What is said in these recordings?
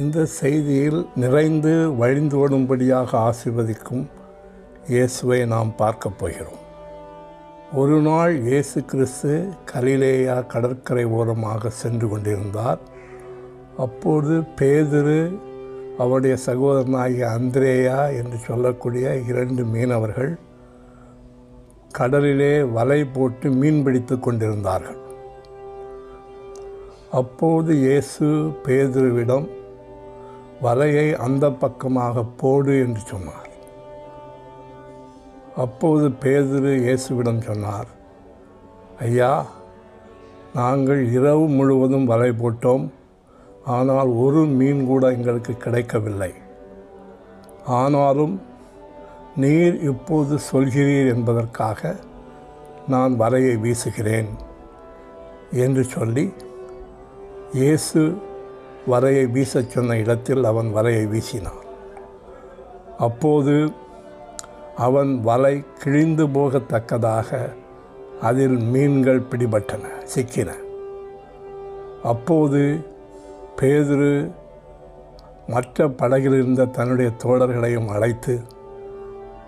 இந்த செய்தியில் நிறைந்து வழிந்தோடும்படியாக ஆசிர்வதிக்கும் இயேசுவை நாம் பார்க்கப் போகிறோம். ஒரு நாள் இயேசு கிறிஸ்து கலிலேயா கடற்கரை ஓரமாக சென்று கொண்டிருந்தார். அப்போது பேதுரு அவருடைய சகோதரனாகிய அந்திரேயா என்று சொல்லக்கூடிய இரண்டு மீனவர்கள் கடலிலே வலை போட்டு மீன் பிடித்து கொண்டிருந்தார்கள். அப்போது இயேசு பேதுருவிடம் வலையை அந்த பக்கமாக போடு என்று சொன்னார். அப்போது பேதுரு இயேசுவிடம் சொன்னார் ஐயா நாங்கள் இரவு முழுவதும் வலை போட்டோம். ஆனால் ஒரு மீன் கூட எங்களுக்கு கிடைக்கவில்லை. ஆனாலும் நீர் இப்போது சொல்கிறீர் என்பதற்காக நான் வலையை வீசுகிறேன் என்று சொல்லி இயேசு வரையை வீசச் சொன்ன இடத்தில் அவன் வரையை வீசினான். அப்போது அவன் வலை கிழிந்து போகத்தக்கதாக அதில் மீன்கள் பிடிபட்டன சிக்கின. அப்போது பேதுரு மற்ற படகில் இருந்த தன்னுடைய தோழர்களையும் அழைத்து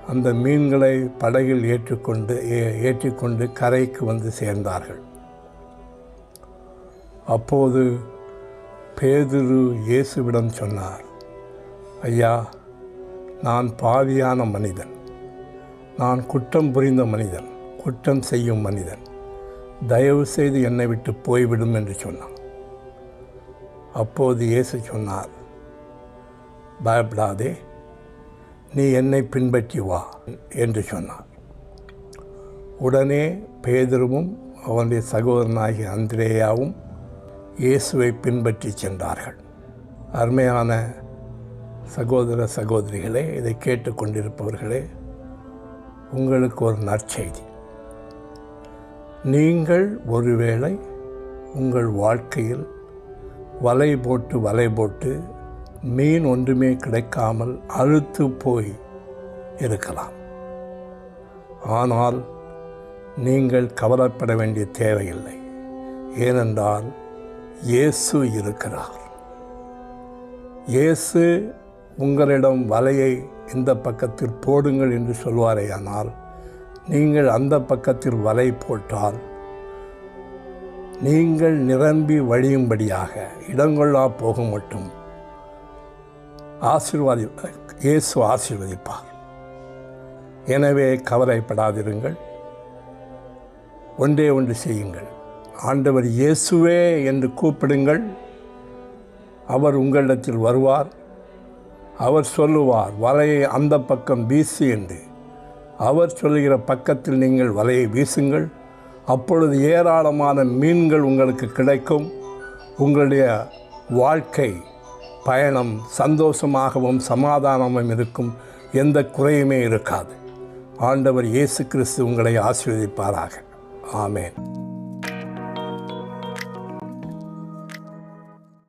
அந்த மீன்களை படகில் ஏற்றுக்கொண்டு ஏ- ஏற்றிக்கொண்டு கரைக்கு வந்து சேர்ந்தார்கள். அப்போது பேதுரு இயேசுவிடம் சொன்னார் ஐயா நான் பாவியான மனிதன். நான் குற்றம் புரிந்த மனிதன் குற்றம் செய்யும் மனிதன். தயவு செய்து என்னை விட்டு போய்விடும் என்று சொன்னான். அப்போது இயேசு சொன்னார் பயப்படாதே நீ என்னை பின்பற்றி வா என்று சொன்னார். உடனே பேதுருவும் அவனுடைய சகோதரனாகிய அந்திரேயாவும் இயேசுவை பின்பற்றி சென்றார்கள். அருமையான சகோதர சகோதரிகளே இதை கேட்டுக்கொண்டிருப்பவர்களே உங்களுக்கு ஒரு நற்செய்தி. நீங்கள் ஒருவேளை உங்கள் வாழ்க்கையில் வலை போட்டு வலை போட்டு மீன் ஒன்றுமே கிடைக்காமல் அழுத்து போய் இருக்கலாம். ஆனால் நீங்கள் கவலைப்பட வேண்டிய தேவையில்லை. ஏனென்றால் இயேசு இருக்கிறார். இயேசு உங்களிடம் வலையை இந்த பக்கத்தில் போடுங்கள் என்று சொல்வாரேயானால் நீங்கள் அந்த பக்கத்தில் வலை போட்டால் நீங்கள் நிரம்பி வழியும்படியாக இடங்கொள்ளா போக மட்டும் ஆசீர்வாதி இயேசு ஆசீர்வதிப்பார். எனவே கவலைப்படாதிருங்கள். ஒன்றே ஒன்று செய்யுங்கள். ஆண்டவர் இயேசுவே என்று கூப்பிடுங்கள். அவர் உங்களிடத்தில் வருவார். அவர் சொல்லுவார் வலையை அந்த பக்கம் வீசு என்று. அவர் சொல்லுகிற பக்கத்தில் நீங்கள் வலையை வீசுங்கள். அப்பொழுது ஏராளமான மீன்கள் உங்களுக்கு கிடைக்கும். உங்களுடைய வாழ்க்கை பயணம் சந்தோஷமாகவும் சமாதானமும் இருக்கும். எந்த குறையுமே இருக்காது. ஆண்டவர் இயேசு கிறிஸ்து உங்களை ஆசீர்வதிப்பாராக. ஆமேன்.